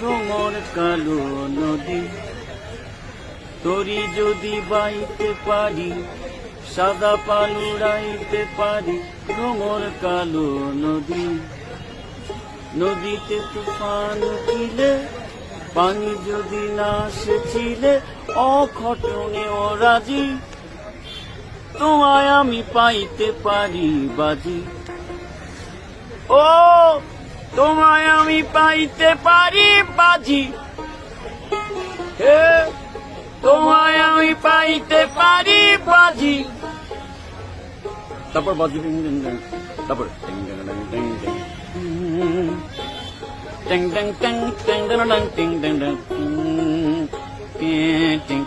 তোমার কালো নদী। যদি বাইতে পারি, সাদা পারি ভ্রমর কালো নদী। নদীতে তুফান উঠিলে, পানি যদি না সেছিলে, অঘটনে রাজি তোমায় আমি পাইতে পারি বাজি। ও তোমায় আমি পাইতে পারি বাজি হে তোমায় আমি পাইতে পারি বাজি তারপর বাজি তারপর টিং টিং টিং টিং টিং টিং টিং টিং টিং টিং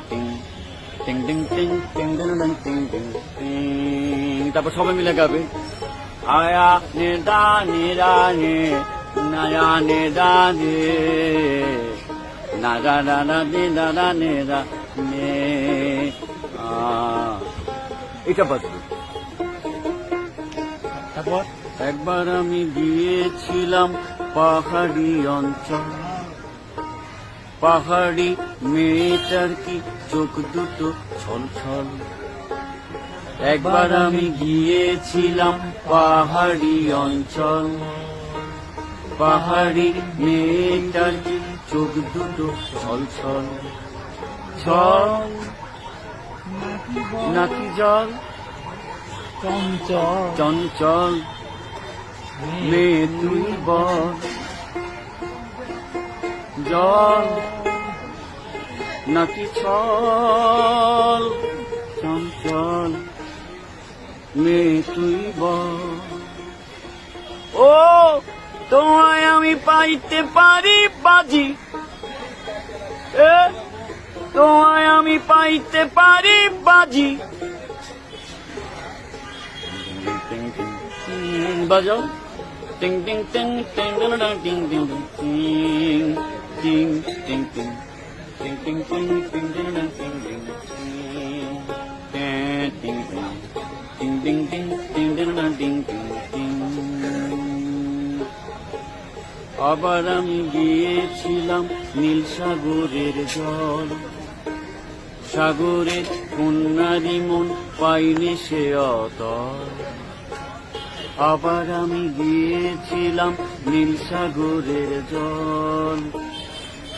টিং টিং টিং টিং টিং টিং টিং তারপর সবাই মিলে গাবে আয়া Nida নিরানি da Nida da ni দাদা দি দাদা নিদা নে এটা বাজবে তারপর? একবার আমি গিয়েছিলাম পাহাড়ি অঞ্চল। পাহাড়ি মেয়েটার কি চোখ দুটো ছলছল? একবার আমি গিয়েছিলাম পাহাড়ি অঞ্চল। পাহাড়ি মেয়েটার চোখ দুটো ছল ছল ছল। নাকি জল? চঞ্চল। চঞ্চল। মেয়ে তুই বল। জল। নাকি ছল? মেয়ে তুই ও তোমায় আমি পাইতে পারি বাজি এ তোমায় আমি পাইতে পারি বাজি বাজাও টিং টিং টিং টিং টিং টিং টিং টিং টিং টিং টিং টিং টিং টিং টিং ডিং ডিং ডিং ডিং না ডিং ডিং ডিং আবার আমি গিয়েছিলাম নীল সাগরের জল। সাগরের কন্যারি মন পাইনি সে অতল। আবার আমি গিয়েছিলাম নীল সাগরের জল।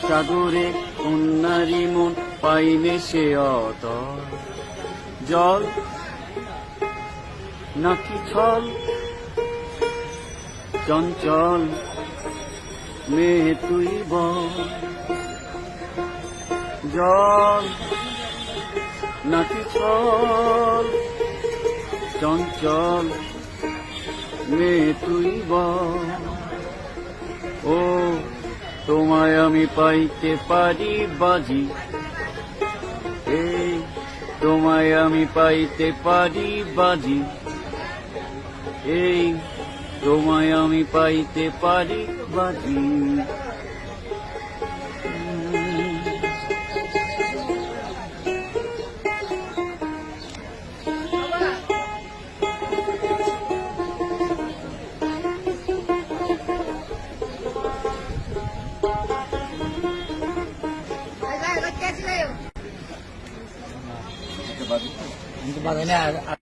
সাগরে কন্যারি মন পাইনি সে অতল। জল নাকি ছল? চঞ্চল, মেয়ে তুই বল। জল, নাকি ছল? চঞ্চল, মেয়ে তুই বল। ও, তোমায় আমি পাইতে পারি বাজি। তোমায় আমি পাইতে পারি বাজি। Ei, do Miami para Itaparica. Badim. Untuk bagaimana